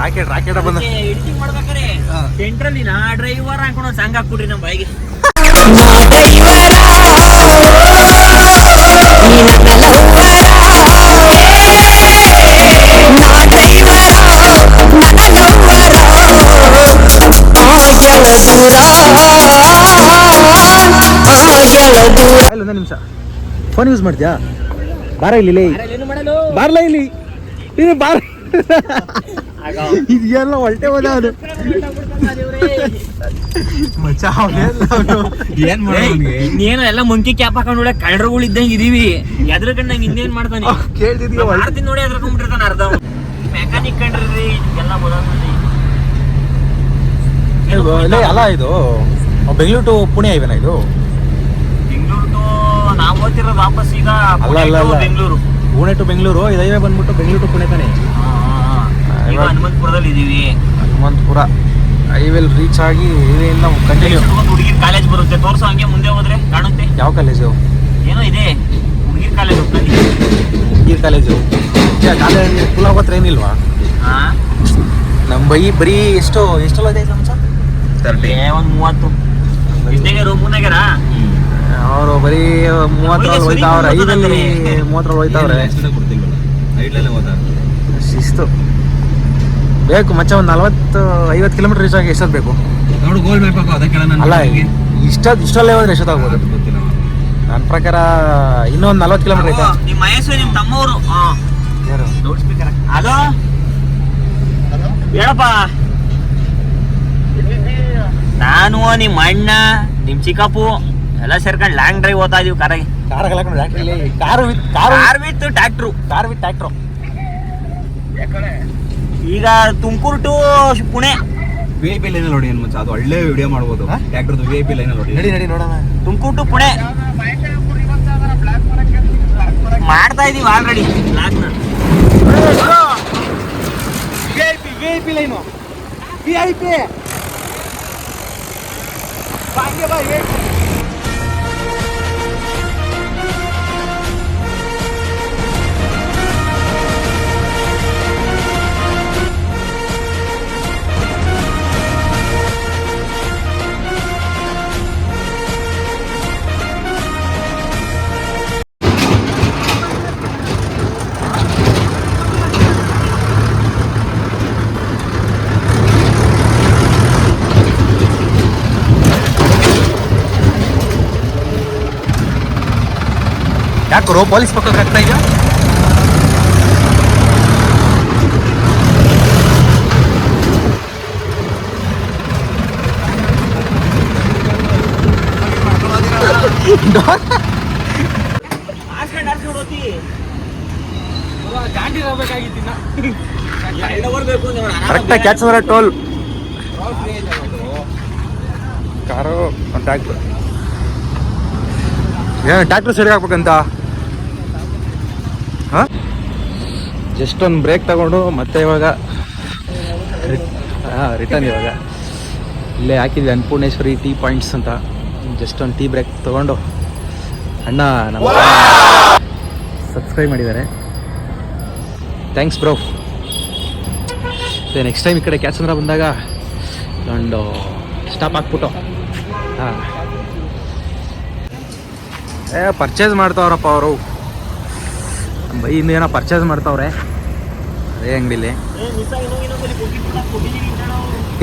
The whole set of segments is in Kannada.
ರಾಕೆಟ್ ರಾಕೆಟ್ ಬಂದ ಎಡಿಟಿಂಗ್ ಮಾಡ್ಬೇಕಾರೆ ಸೆಂಟ್ರಲ್ಲಿ ನಾ ಡ್ರೈವರ್ ಸಾಂಗ್ ಹಾಕ್ಬಿಡ್ರಿ ನಮ್ಮ ಬಾಯಿಗೆ. ಒಂದು ನಿಮಿಷ. ಫೋನ್ ಯೂಸ್ ಮಾಡ್ತೀಯಾ? ಬಾರ ಇಲ್ಲಿ ಬಾರ್ಲ ಇಲ್ಲಿ. ಬಾರ ಇದು ಎಲ್ಲ ಹೊಲ್ಟೆ ಹೋದ ಮಚ್ಚ ಏನ್ ಎಲ್ಲ ಮಂಕಿ ಕ್ಯಾಪ್ ಹಾಕೊಂಡು ನೋಡ ಕಳ್ಳರುಗಳು ಇದ್ದಂಗೆ ಇದೀವಿ. ಎದ್ರ ಕಂಡಂಗೆ ಇನ್ನೇನ್ ಮಾಡ್ತಾನೆ? ಕೇಳ್ತಿದ್ವಿ ಮಾಡ್ತೀನಿ ನೋಡಿ ಅದ್ರಕೊಂಡ್ಬಿಟ್ಟಿರ್ತಾನೆ ಅರ್ಧ. ಮೆಕ್ಯಾನಿಕ್ ಕಂಡ್ರಿ ಎಲ್ಲ ಲೇ ಅಲ್ಲ ಇದು. ಬೆಂಗಳೂರು ಟು ಪುಣೆ ಐವೇನ ಇದು? ಬೆಂಗಳೂರು ಟು ನಾವು ಓದ್ತಿರೋದು ವಾಪಸ್ ಈಗ. ಬೆಂಗಳೂರು. ಪುಣೆ ಟು ಬೆಂಗಳೂರು ಇದೈವೇ ಹೈವೇ ಬಂದ್ಬಿಟ್ಟು ಬೆಂಗಳೂರು ಟು ಪುಣೆ ತಾನೆ? ಈಗ ಹನುಮಂತಪುರದಲ್ಲಿ ಇದೀವಿ. ಹನುಮಂತಪುರ ಹೈವೇಲ್ ರೀಚ್ ಆಗಿ ಹೈವೇಯಿಂದ ಕಂಟಿನ್ಯೂ ಒಂದು ಹುಡುಗಿರ್ ಕಾಲೇಜ್ ಬರುತ್ತೆ. ತೋರ್ಸೋ ಹಂಗೆ ಮುಂದೆ ಹೋದ್ರೆ. ಕಾಣುತ್ತೆ. ಯಾವ ಕಾಲೇಜು ಏನೋ ಇದೆ. ಹುಡುಗಿರ್ ಕಾಲೇಜು ಹುಡುಗಿರ್ ಕಾಲೇಜು ಕಾಲೇಜ್ ಫುಲ್ ಆಗೋ ಟ್ರೈನ್ ಇಲ್ವಾ ಹಾ? ನಮ್ಮ ಬೈ ಬರೀ ಎಷ್ಟು ಎಷ್ಟೆಲ್ಲ ಇದೆ ನಮ್ಸ ತರ್ಟಿ ಒಂದು ಒಂದ್ ಮೂವತ್ತು ಇಷ್ಟೇಗೆ ರೂಮ್ ಮುನ್ನಾಗ್ಯಾರ ಅವರು ಬರೀ ಮೂವತ್ತರಲ್ಲಿ ಹೋಯ್ತಾವ್ರೆ ಐದರಲ್ಲಿ. ಮೂವತ್ತರಲ್ಲಿ ಹೋಯ್ತಾವ್ರೆ ಶಿಸ್ತು. ಬೇಕು ಮಚ್ಚ ಒಂದು ನಲ್ವತ್ತು ಐವತ್ತು ಕಿಲೋಮೀಟರ್ ರೀಚ್ ಆಗಿ ಎಷ್ಟೊತ್ತು ಬೇಕು? ನೋಡು ಗೋಲ್ ಮ್ಯಾಪ್ ಹಾಕೋ ಅದಕ್ಕೆಲ್ಲ ನಾನು ಅಲ್ಲ ಇಷ್ಟ ಇಷ್ಟಲ್ಲೇ ಹೋದ್ರೆ ಎಷ್ಟೊತ್ತಾಗ್ಬೋದು ಗೊತ್ತಿಲ್ಲ ನನ್ನ ಪ್ರಕಾರ ಇನ್ನೊಂದು ನಲ್ವತ್ತು ಕಿಲೋಮೀಟರ್ ಐತೆ. ನಿಮ್ಮ ಮಹೇಶ್ ನಿಮ್ಮ ತಮ್ಮವರು ಯಾರು? ಲೌಡ್ ಸ್ಪೀಕರ್ ಹಲೋ ಹೇಳಪ್ಪ. ನಾನು ನಿಮ್ಮ ಅಣ್ಣ ನಿಮ್ ಚಿಕ್ಕಪ್ಪು ಎಲ್ಲ ಸೇರ್ಕೊಂಡು ಲಾಂಗ್ ಡ್ರೈವ್ ಹೋಗ್ತಾ ಇದೀವಿ ಕಾರಾಗಿ ಕಾರ್ ಹಾಕೊಂಡು car with car car with tractor car with tractor ಈಗ Tumakuru to Pune. V I P line ನೋಡಿ ಏನು ಮುಂಚೆ ಅದು ಒಳ್ಳೆ ವಿಡಿಯೋ ಮಾಡ್ಬೋದು. ಹಾ? ಟ್ಯಾಕ್ಟರ್ದು ವಿ ಐ ಪಿ ಲೈನ್ ನೋಡಿ. ನಡಿ ನಡಿ ನೋಡೋಣ. ತುಮಕೂರು ಟು ಪುಣೆ. ಮಾಡ್ತಾ ಇದೀವಿ already V I P V I P line V I P ಯಾಕೋ ಪೊಲೀಸ್ ಪಕ್ಕಕ್ಕೆ ಹಾಕ್ತಾ ಇದೆಯಾ? ಕರೆಕ್ಟಾಗಿ ಕ್ಯಾಚ್ ಅಂದ್ರೆ ಟೋಲ್ ಕಾರು ಕಾಂಟ್ಯಾಕ್ಟ್ ಏನು ಟ್ರ್ಯಾಕ್ಟರ್ ಸರಿ ಹಾಕ್ಬೇಕಂತ? ಹಾಂ? ಜಸ್ಟ್ ಒಂದು ಬ್ರೇಕ್ ತಗೊಂಡು ಮತ್ತೆ ಇವಾಗ ಹಾಂ ರಿಟರ್ನ್ ಇವಾಗ. ಇಲ್ಲೇ ಹಾಕಿದ್ವಿ ಅನ್ನಪೂರ್ಣೇಶ್ವರಿ ಟೀ ಪಾಯಿಂಟ್ಸ್ ಅಂತ. ಜಸ್ಟ್ ಒಂದು ಟೀ ಬ್ರೇಕ್ ತಗೊಂಡು ಅಣ್ಣ ನಮ್ಮ ಸಬ್ಸ್ಕ್ರೈಬ್ ಮಾಡಿದ್ದಾರೆ. ಥ್ಯಾಂಕ್ಸ್ ಬ್ರೋ ನೆಕ್ಸ್ಟ್ ಟೈಮ್ ಈ ಕಡೆ ಕ್ಯಾಚಂದ್ರ ಬಂದಾಗ ಒಂದು ಸ್ಟಾಪ್ ಹಾಕ್ಬಿಟ್ಟು. ಹಾಂ. ಏ ಪರ್ಚೇಸ್ ಮಾಡ್ತಾವ್ರಪ್ಪ ಅವರು. ಇನ್ನೇನೋ ಪರ್ಚೇಸ್ ಮಾಡ್ತಾವ್ರೆ. ಅದೇ ಅಂಗಡಿಲಿ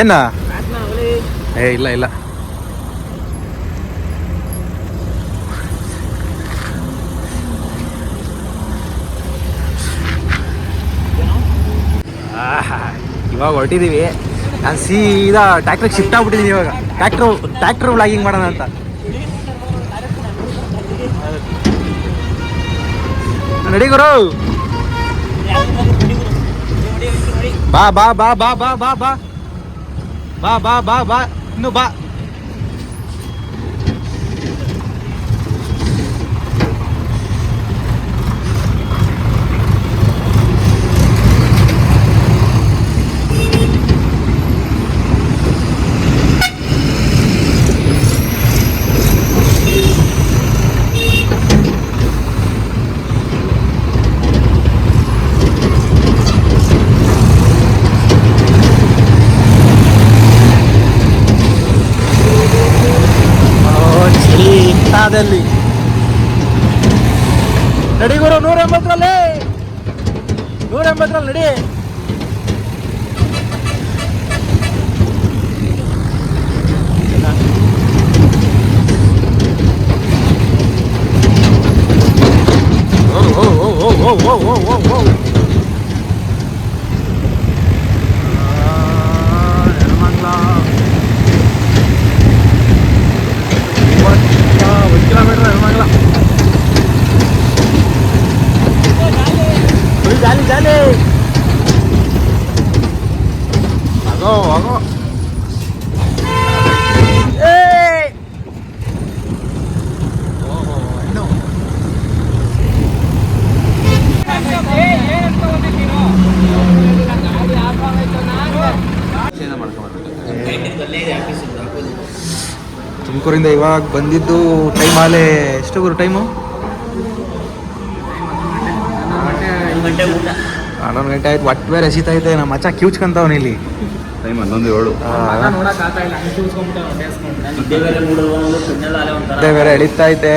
ಏನ? ಏ, ಇಲ್ಲ ಇಲ್ಲ. ಇವಾಗ ಹೊರಟಿದೀವಿ. ನಾನು ಸೀದಾ ಟ್ಯಾಕ್ಟ್ರಿಗೆ ಶಿಫ್ಟ್ ಆಗ್ಬಿಟ್ಟಿದ್ದೀನಿ ಇವಾಗ. ಟ್ಯಾಕ್ಟ್ರು ಟ್ಯಾಕ್ಟ್ರು ವ್ಲಾಗಿಂಗ್ ಮಾಡೋಣ ಅಂತ. ನಡಿ ಗುರು ಬಾ ಬಾ ಬಾ ಬಾ ಬಾ ಬಾ ಬಾ ಬಾ ಬಾ ಬಾ ಬಾ ಇನ್ನು ಬಾ ಕಾದಲ್ಲಿ ನಡಿ ಗುರು ನೂರ ಎಂಬತ್ತರಲ್ಲಿ ನೂರ ಎಂಬತ್ತರಲ್ಲಿ ನಡಿ whoa, whoa, whoa, whoa, whoa, whoa. ಜಾಲಿ ಜಾಲಿ ಆಗೋ ಆಗೋ ತುಮಕೂರಿಂದ ಇವಾಗ ಬಂದಿದ್ದು ಟೈಮ್ ಆಲೇ ಎಷ್ಟು ಗುರು ಟೈಮು ಗಂಟೆ ಊಟ. ಹನ್ನೊಂದು ಗಂಟೆ ಆಯ್ತು ಒಟ್ಟು ಬೇರೆ ಎಸಿತಾ ಇದೆ ನಮ್ಮ ಮಚ್ಚ ಕ್ಯೂಚ್ಕೊಂತವ್ನ ಇಲ್ಲಿ. ಟೈಮ್ ಹನ್ನೊಂದು ಏಳು. ನಿದ್ದೆ ಬೇರೆ ಮೂಡಲ್ವ ಅನ್ನೋದು ಕಣ್ಣೆಲ್ಲ ಅಲೆ ಒಂಥರ. ಅದೇ ಬೇರೆ ಎಳಿತಾ ಐತೆ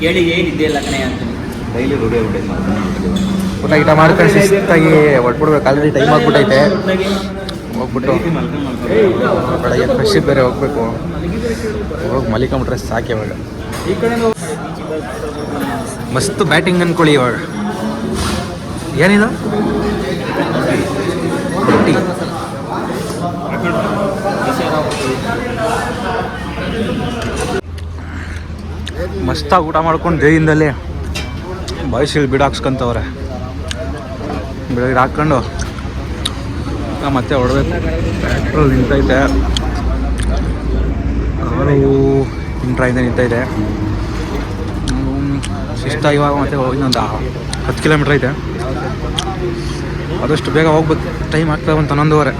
ಕೇಳಿ ಏನ್ ನಿದ್ದೆ ಇಲ್ಲ ಕಣೆ ಅಂತೀನಿ ಡೈಲಿ ರೂಢಿ ಆಗ್ಬಿಟ್ಟೈತೆ ಊಟ. ಗೀಟ ಮಾಡ್ಕೊಂಡು ಶಿಸ್ತಾಗಿ ಹೊಟ್ಬಿಡ್ಬೇಕು ಆಲ್ರೆಡಿ ಟೈಮ್ ಆಗ್ಬಿಟ್ಟೈತೆ. ಹೋಗ್ಬಿಟ್ಟು ಬೆಳಗ್ಗೆ ಫ್ರೆಶ್ ಬೇರೆ ಹೋಗ್ಬೇಕು. ಹೋಗಿ ಮಲಿಕೊಂಬಿಟ್ರೆ ಸಾಕು ಇವಾಗ. ಮಸ್ತ್ ಬ್ಯಾಟಿಂಗ್ ಅನ್ಕೊಳ್ಳಿ ಇವಾಗ. ಏನಿದು? ರೊಟ್ಟಿ. ಮಸ್ತಾಗಿ ಊಟ ಮಾಡ್ಕೊಂಡು ಜೈಯಿಂದಲೇ ಬಾಯ್ಸಿಲ್ ಬಿಡ ಹಾಕ್ಸ್ಕೊಂತವ್ರೆ. ಹಾಕ್ಕೊಂಡು ಮತ್ತೆ ಹೊಡ್ಬೇಕು. ಪೆಟ್ರೋಲ್ ನಿಂತೈತೆ. ಕಾರು ಇಂಟ್ರಾಯಿಂದ ನಿಂತೈತೆ. ಶಿಸ್ತಾಗಿ ಇವಾಗ ಮತ್ತೆ ಇನ್ನೊಂದು ಹತ್ತು ಕಿಲೋಮೀಟ್ರ್ ಐತೆ. ಆದಷ್ಟು ಬೇಗ ಹೋಗ್ಬೇಕು. ಟೈಮ್ ಆಗ್ತಾ ಅಂತ ಹನ್ನೊಂದುವರೆ.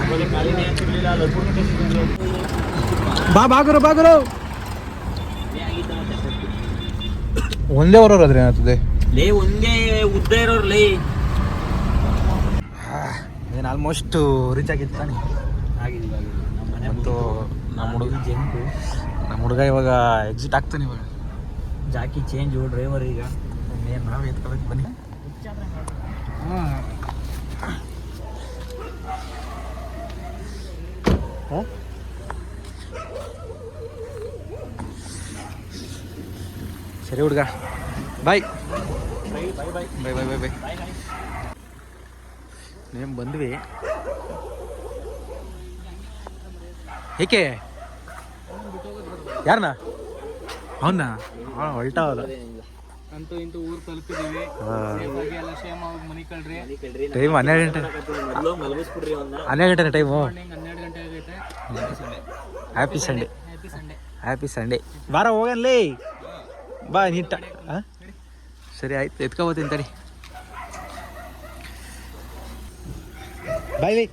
ಬಾ ಬಾಗರು ಬಾಗರು. ಒಂದೇ ಊರವ್ರು ಅದ್ರ ಏನಾಗ್ತದೆ? ಲೇ ಒಂದೇ ಉದ್ದ ಇರೋರು ಲೇ. ಏನು ಆಲ್ಮೋಸ್ಟ್ ರೀಚ್ ಆಗಿತ್ತು ತಾನೆ. ಮತ್ತು ನಮ್ಮ ಹುಡುಗ ನಮ್ಮ ಹುಡುಗ ಇವಾಗ ಎಕ್ಸಿಟ್ ಆಗ್ತಾನೆ ಇವಾಗ. ಜಾಕಿ ಚೇಂಜ್ ಡ್ರೈವರ್ ಈಗ. ನಾವೇ ಎತ್ಕೋಬೇಕು ಬನ್ನಿ. ಸರಿ ಹುಡುಗ. ಬಾಯ್. ಬಾಯ್ ಬಾಯ್ ಬಾಯ್ ಬಾಯ್. ನೇಮ್ ಬಂದ್ವಿ. ಏಕೆ? ಯಾರನ್ನ ಅವನ್ನ ಹಾಂ ಹೊಲ್ಟಾವಲ್ಲ ಅಂತೂ ಇಂತೂ ಊರ್ ತಲುಪಿದೀವಿ. ಸೇಫಾಗಿ ಎಲ್ಲ ಕ್ಷೇಮವಾಗಿ ಮನಿ ಕಳ್ರಿ. ಟೈಮ್ ಹನ್ನೆರಡು ಗಂಟೆ. ಮೊದಲು ಮಲಗಿಸ್ಬಿಡ್ರಿ ಅವನ್ನ ಹನ್ನೆರಡು ಗಂಟೆ ಟೈಮು? ಮಾರ್ನಿಂಗ್ ಹನ್ನೆರಡು ಗಂಟೆ ಆಗೈತೆ. Happy Sunday happy Sunday happy Sunday ಬಾರ ಹೋಗನ್ಲೇ ಬಾ ನೀಟ ಸರಿ ಆಯ್ತು. ಎತ್ಕೋಬೋತೀನಿ ತಡಿ. ಬಾಯ್.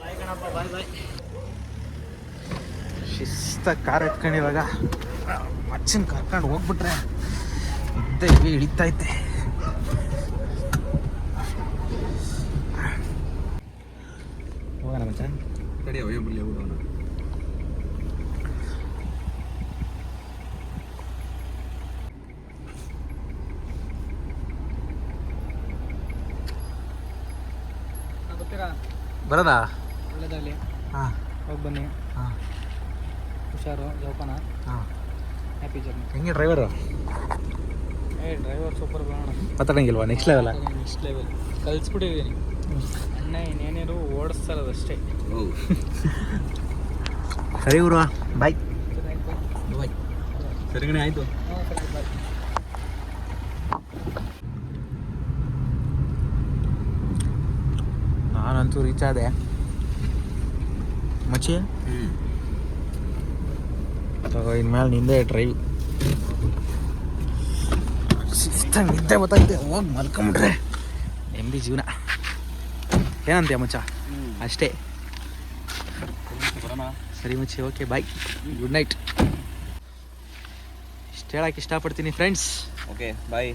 ಶಿಸ್ತ ಕಾರ್ ಎತ್ಕೊಂಡು ಇವಾಗ. ಮಚ್ಚನ್ ಕರ್ಕೊಂಡು ಹೋಗ್ಬಿಟ್ರೆ. ಇದ್ದ ಇವೆ ಹಿಡಿತೈತೆ ಹೋಗೋಣ ಮಚ್ಚ. ತಡಿ ಅವೇ ಬಿಡೋಣ ಗೊತ್ತೀರಾ? ಬರೋದಾ? ಒಳ್ಳೇದಾಗಲಿ. ಹಾಂ. ಹೋಗಿ ಬನ್ನಿ. ಹಾಂ. ಹುಷಾರು ಜೋಪಾನ. ಹಾಂ. ಹ್ಯಾಪಿ ಜರ್ನಿ ಹೆಂಗೆ ಡ್ರೈವರು ಏ ಡ್ರೈವರ್ ಸೂಪರ್ ಬೇಡ ಮಾತಾಡಂಗಿಲ್ವಾ? ನೆಕ್ಸ್ಟ್ ಲೆವೆಲ್ಲ ನೆಕ್ಸ್ಟ್ ಲೆವೆಲ್ ಕಲ್ಸ್ಬಿಟ್ಟಿದ್ದೀನಿ ಅಣ್ಣ ಇನ್ನೇನಿರು ಓಡಿಸ್ತಾ ಇರೋದಷ್ಟೇ ಓ ಸರಿ ಗುರು ಬಾಯ್ ಬಾಯ್ ಸರಿಗಣೆ ಆಯಿತು. ನಾನಂತೂ ರೀಚ್ ಆದೆ. ಮಚ್ಚಿ? ಇನ್ಮೇಲೆ ನಿಂದೆ ಡ್ರೈವ್ ಶಿಸ್ತಾಗಿ ನಿದ್ದೆ ಗೊತ್ತಾಯ್ತೆ ಹೋಗಿ ಮಲ್ಕೊಂಬಿಟ್ರೆ. ನೆಮ್ಮದಿ ಜೀವನ. ಏನಂತೀಯ ಮಚ್ಚ? ಅಷ್ಟೇ. ಸರಿ ಮಚ್ಚಿ ಓಕೆ ಬಾಯ್ ಗುಡ್ ನೈಟ್ ಇಷ್ಟು ಹೇಳಕ್ಕೆ ಇಷ್ಟಪಡ್ತೀನಿ ಫ್ರೆಂಡ್ಸ್ ಓಕೆ ಬಾಯ್